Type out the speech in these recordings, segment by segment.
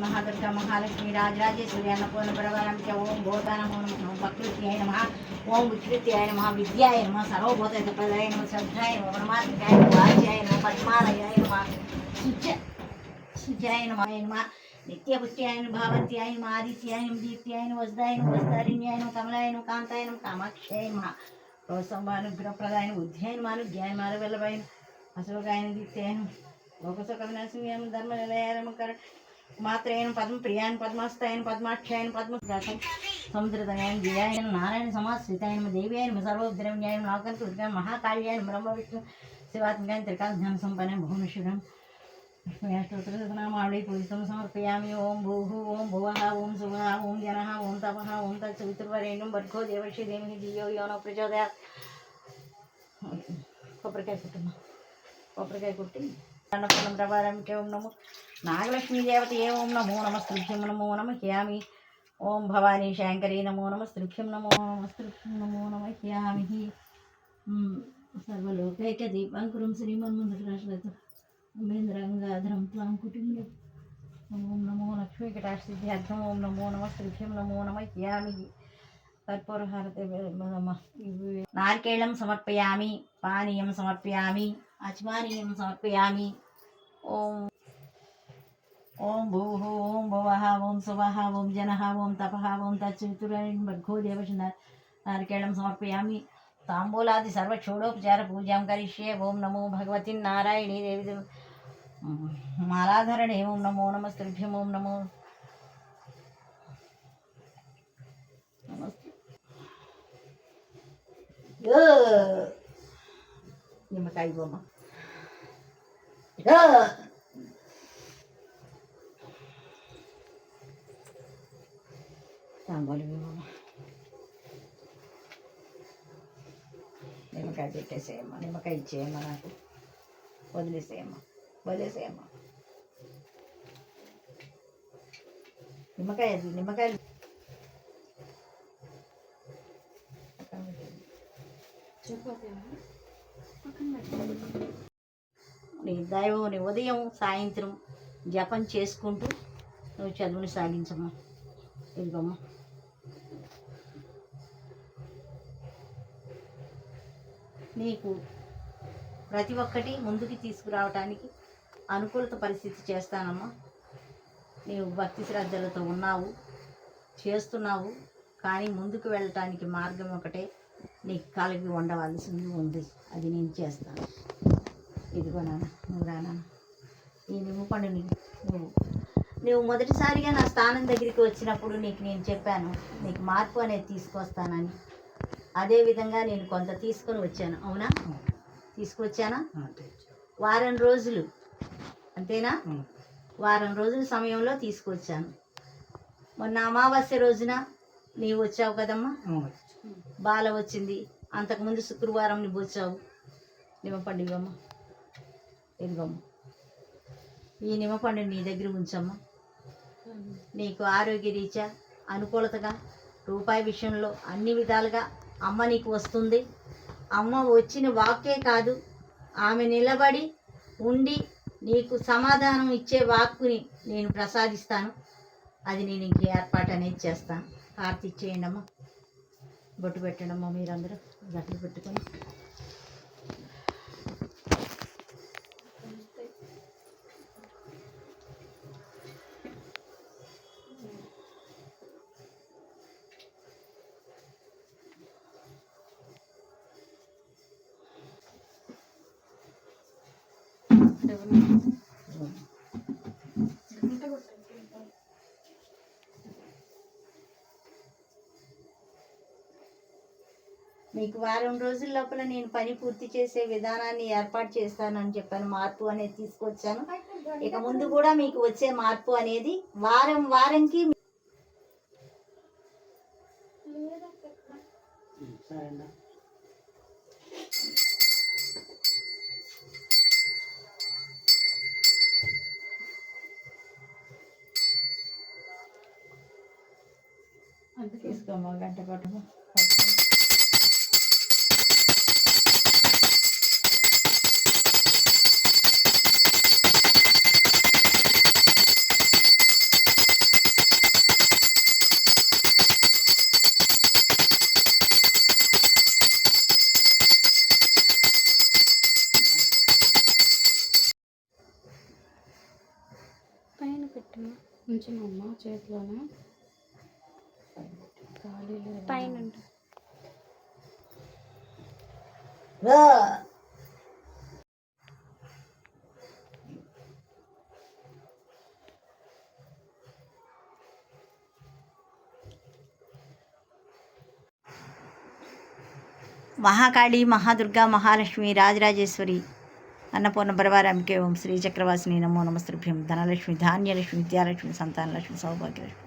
మహాదుర్గా మహాలక్ష్మి రాజరాజేశ్వరి అన్నపూర్ణ ప్రవరంచ ఓం భూతానమో నమ ప్రకృతి నమ ఓం వికృత్యాయ నమ విద్యాయ నమ సర్వభూత ప్రదాయ నమ శ్రద్ధాయ నమ పరమాత్మకాయ నమ వాచ్యాయ నమ పద్మాలయాయ నమ శుచ శుచాయ నమ నమ నిత్యపుష్ట్యాయ నమ భావత్యాయ నమ ఆదిత్యాయ నమ దీప్త్యాయ నమ వజ్దాయ నమ వస్తారిణ్యాయ నమ కమలాయ నమ కాంతాయ నమ కామాక్షాయ నమ ప్రోత్సంభానుగ్రహప్రదాయ నమ బుద్ధ్యాయ నమ అనుజ్ఞాయ నమ అరవెల్లబాయ నమ అశోకాయ నమ దీప్త్యాయ నమ లోకసుఖవినాశిన్యాయం ధర్మ నిలయారం కర మాత్రేయన పద్మ ప్రియాయన పద్మాస్తాయన పద్మాక్షాయన పద్మగ్రాసం సముద్రదయాయన జయాయన నారాయణ సమాశ్రితాయన దేవ్యాయన సర్వోద్రవ్యాయన నాకంత ఉద్గం మహాకాళ్యాయన బ్రహ్మ విష్ణు శివాత్మ్యాయన త్రికాల జ్ఞాన సంపన్న భువనేశ్వరం విష్ణుయాష్టోత్తరనామావళి పూజితం సమర్పయామి ఓం భూః ఓం భువః ఓం శుభః ఓం జనః ఓం తపః ఓం తత్సవితుర్వరేణ్యం భర్గో దేవశ్రీ దేమి ధియో యోనో ప్రచోదయాత్ కొబ్బరికాయ కుట్టుమా కొబ్బరికాయ కుట్టి అన్నపూర్ణం ప్రభారంకే ఓం నమో నాగలక్ష్మీ దేవత ఏ ఓం నమో నమ స్తృభ్యం నమో నమ హ్యామి ఓం భవానీ శాంకరీ నమో నమ స్తృభ్యం నమో నమ స్తృభ్యం నమో నమ హ్యామి సర్వలోకైక దీపాంకురం శ్రీమన్మందురాశ్రత ఉమేంద్రంగాధరం త్వాం కుటుంబం. ఓం నమో లక్ష్మీ కటాక్షిధ్యార్థం ఓం నమో నమ స్తృభ్యం నమో నమ హ్యామి కర్పూరహారతి నారికేళం సమర్పయామి పానీయం సమర్పయామి అచ్మానీయం సమర్పయామి ఓం ఓం భూః ఓం భువః ఓం శువః ఓం జనః ఓం తపః ఓం తచ్చుతురైన్ భర్గో దేవశన నారికేళం సమర్పయామి తాంబూలాది సర్వక్షోడోపచార పూజాం కరిష్యే ఓం నమో భగవతి నారాయణీ దేవి మాలాధరణే ఓం నమో నమస్త్రిభ్యం ఓం నమో నమస్తే ఓ! నిమ్మకాయ బొమ్మ! తాంబూలం ఇవ్వమ్మ నిమ్మకాయ పెట్టేసేయమ్మా. నిమ్మకాయ ఇచ్చేయమ్మా నాకు. వదిలేసేయమ్మా. వదిలేసేయమ్మా. నిమ్మకాయ అది నిమ్మకాయ నీ దైవం ఉదయం సాయంత్రం జపం చేసుకుంటూ నువ్వు చదువుని సాగించమ్మా. ఇదిగమ్మా. నీకు ప్రతి ఒక్కటి ముందుకు తీసుకురావటానికి అనుకూలత పరిస్థితి చేస్తానమ్మా. నీవు భక్తి శ్రద్ధలతో ఉన్నావు చేస్తున్నావు కానీ ముందుకు వెళ్ళటానికి మార్గం ఒకటే. నీకు కలిగి ఉండవలసింది ఉంది. అది నేను చేస్తాను. ఇదిగో నాన్న నువ్వు రా నాన్న. ఈ నిమ్మ పండు నీ- నువ్వు. నువ్వు మొదటిసారిగా నా స్థానం దగ్గరికి వచ్చినప్పుడు నీకు నేను చెప్పాను నీకు మార్పు అనేది తీసుకొస్తానని. అదే విధంగా నేను కొంత తీసుకొని వచ్చాను. అవునా? తీసుకొచ్చానా వారం రోజులు. అంతేనా? వారం రోజుల సమయంలో తీసుకొచ్చాను మొన్న అమావాస్య రోజున నీవు వచ్చావు కదమ్మా? బాల వచ్చింది. అంతకుముందు శుక్రవారం నువ్వు వచ్చావు నిమ్మపండు ఇవ్వమ్మ. ఇదిగమ్మా. ఈ నిమ్మపండు నీ దగ్గర ఉంచమ్మా. నీకు ఆరోగ్య రీత్యా అనుకూలతగా రూపాయి విషయంలో అన్ని విధాలుగా అమ్మ నీకు వస్తుంది. అమ్మ వచ్చిన వాక్కే కాదు. ఆమె నిలబడి ఉండి నీకు సమాధానం ఇచ్చే వాక్కుని నేను ప్రసాదిస్తాను. అది నేను ఇంక ఏర్పాటు అనేది చేస్తాను. హారతి చేయండి అమ్మా బొట్టు పెట్టండి అమ్మా మీరందరూ గట్లు పెట్టుకొని మీకు వారం రోజుల లోపల నేను పని పూర్తి చేసే విధానాన్ని ఏర్పాటు చేస్తానని చెప్పాను మార్పు అనేది తీసుకొచ్చాను. ఇక ముందు కూడా మీకు వచ్చే మార్పు అనేది వారం వారంకి తీసుకోమా గంట పట్టము పెట్టమ్మా. ఉంచినమ్మా చేతిలోనే? ఖాళీ పైన. మహాకాళి మహాదుర్గా మహాలక్ష్మి రాజరాజేశ్వరి అన్నపూర్ణ పరివారంకే ఓం శ్రీ చక్రవాసిని నమో నమస్తృభ్యం ధనలక్ష్మి ధాన్యలక్ష్మి విద్యాలక్ష్మి సంతానలక్ష్మి సౌభాగ్యలక్ష్మి.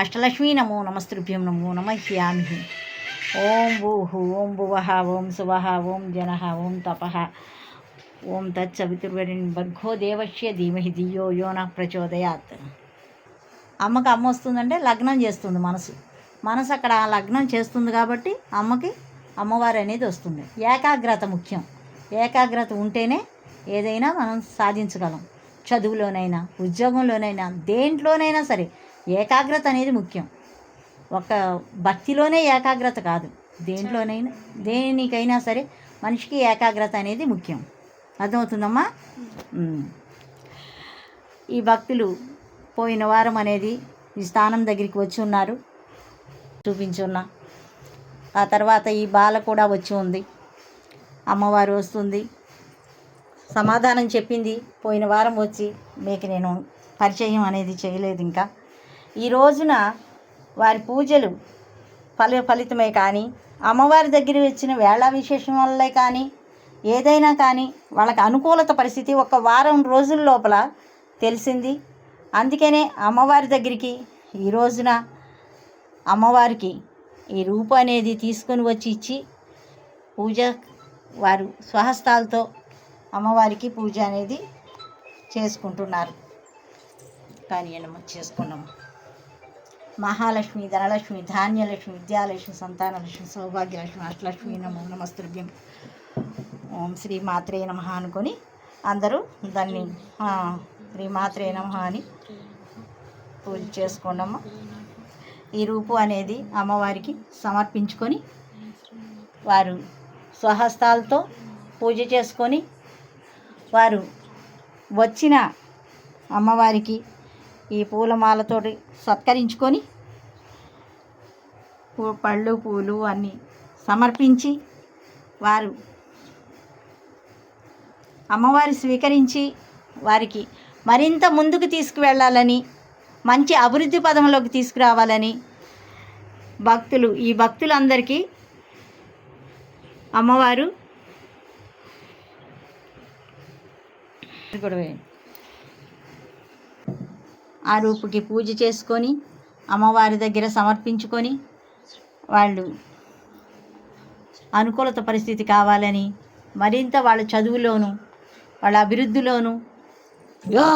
అష్టలక్ష్మి నమో నమస్తృభ్యం నమో నమ హ్యామి ఓం భూహు ఓం భువః ఓం శువః ఓం జనః ఓం తపః. ఓం తత్సవితుర్వరిణ్ భర్గో దేవస్య ధీమహి ధియో యో నః ప్రచోదయాత్. అమ్మకి అమ్మ వస్తుందంటే లగ్నం చేస్తుంది మనసు. మనసు అక్కడ లగ్నం చేస్తుంది కాబట్టి అమ్మకి అమ్మవారు అనేది వస్తుంది. ఏకాగ్రత ముఖ్యం. ఏకాగ్రత ఉంటేనే ఏదైనా మనం సాధించగలం. చదువులోనైనా ఉద్యోగంలోనైనా దేంట్లోనైనా సరే ఏకాగ్రత అనేది ముఖ్యం. ఒక భక్తిలోనే ఏకాగ్రత కాదు. దేంట్లోనైనా దేనికైనా సరే మనిషికి ఏకాగ్రత అనేది ముఖ్యం. అర్థమవుతుందమ్మా? ఈ భక్తులు పోయిన వారం అనేది ఈ స్థానం దగ్గరికి వచ్చి ఉన్నారు. చూపించున్నా ఆ తర్వాత ఈ బాల కూడా వచ్చి ఉంది. అమ్మవారు వస్తుంది. సమాధానం చెప్పింది. పోయిన వారం వచ్చి మీకు నేను పరిచయం అనేది చేయలేదు ఇంకా. ఈ రోజున వారి పూజలు ఫల ఫలితమే కానీ అమ్మవారి దగ్గర వచ్చిన వేళ విశేషం వల్లే కానీ ఏదైనా కానీ వాళ్ళకి అనుకూలత పరిస్థితి ఒక వారం రోజుల లోపల తెలిసింది. అందుకనే అమ్మవారి దగ్గరికి ఈ రోజున అమ్మవారికి ఈ రూపు అనేది తీసుకొని వచ్చి ఇచ్చి పూజ వారు స్వహస్తాలతో అమ్మవారికి పూజ అనేది చేసుకుంటున్నారు. కానీ చేసుకున్నాము మహాలక్ష్మి ధనలక్ష్మి ధాన్యలక్ష్మి విద్యాలక్ష్మి సంతానలక్ష్మి సౌభాగ్యలక్ష్మి అష్టలక్ష్మి నమో నమస్తృభ్యం ఓం శ్రీ మాత్రే నమ అనుకొని అందరూ దాన్ని శ్రీ మాత్రే నమ అని పూజ చేసుకున్నాము. ఈ రూపు అనేది అమ్మవారికి సమర్పించుకొని వారు స్వహస్తాలతో పూజ చేసుకొని వారు వచ్చిన అమ్మవారికి ఈ పూలమాలతోటి సత్కరించుకొని పూ- పళ్ళు పూలు అన్నీ సమర్పించి వారు అమ్మవారి స్వీకరించి వారికి మరింత ముందుకు తీసుకువెళ్ళాలని మంచి అభివృద్ధి పదంలోకి తీసుకురావాలని భక్తులు ఈ భక్తులందరికీ అమ్మవారు. ఆ రూపుకి పూజ చేసుకొని అమ్మవారి దగ్గర సమర్పించుకొని వాళ్ళు అనుకూలత పరిస్థితి కావాలని మరింత వాళ్ళ చదువులోను వాళ్ళ అభివృద్ధిలోను యో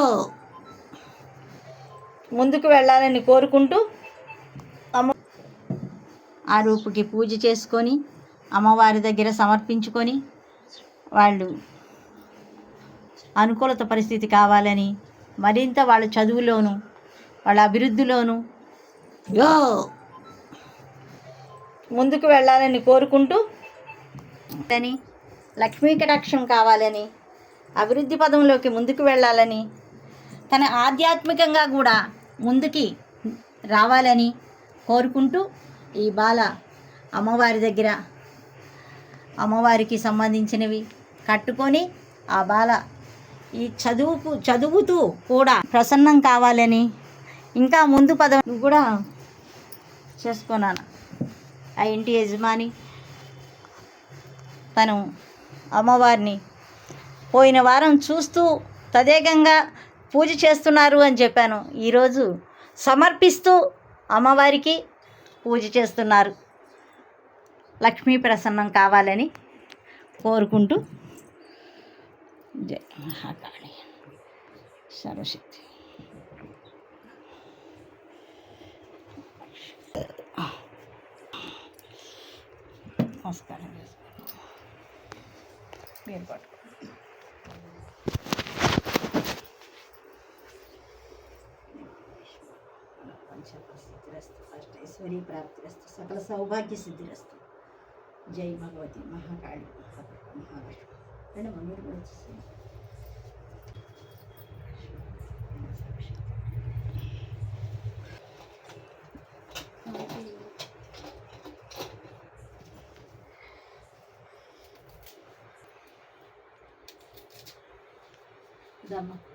ముందుకు వెళ్ళాలని కోరుకుంటూ అమ్మ ఆ రూపుకి పూజ చేసుకొని అమ్మవారి దగ్గర సమర్పించుకొని వాళ్ళు అనుకూలత పరిస్థితి కావాలని మరింత వాళ్ళ చదువులోను వాళ్ళ అభివృద్ధిలోను యో ముందుకు వెళ్ళాలని కోరుకుంటూ అని లక్ష్మీ కటాక్షం కావాలని అభివృద్ధి పదంలోకి ముందుకు వెళ్ళాలని తన ఆధ్యాత్మికంగా కూడా ముందుకి రావాలని కోరుకుంటూ ఈ బాల అమ్మవారి దగ్గర అమ్మవారికి సంబంధించినవి కట్టుకొని ఆ బాల ఈ చదువుకు చదువుతూ కూడా ప్రసన్నం కావాలని ఇంకా ముందు పదం కూడా చేసుకున్నాను. ఆ ఇంటి యజమాని తను అమ్మవారిని పోయిన వారం చూస్తూ తదేకంగా పూజ చేస్తున్నారు అని చెప్పాను. ఈరోజు సమర్పిస్తూ అమ్మవారికి పూజ చేస్తున్నారు. లక్ష్మీ ప్రసన్నం కావాలని కోరుకుంటూ జై మహాకాళి. సర్వశక్తి. నమస్కారం. చేసుకోండి. ఫస్ట్ పట్టుకోండి ప్రాప్తి అష్టైశ్వర్య ప్రాప్తిరస్తు సకల సౌభాగ్య సిద్ధిరస్తు. జై భగవతి మహాకాళి మహాలక్ష్మి. రెండు మందిరం కూడా వచ్చేసాయి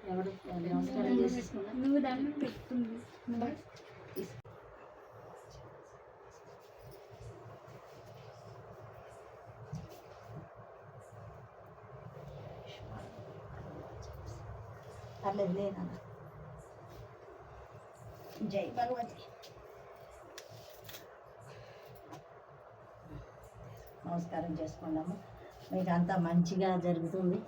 ఎవరు? నమస్కారం చేసేసుకున్నా నువ్వు దాన్ని పెట్టుకుంది పర్లేదు జై భగవతి. నమస్కారం చేసుకున్నాము మీకు అంతా మంచిగా జరుగుతుంది.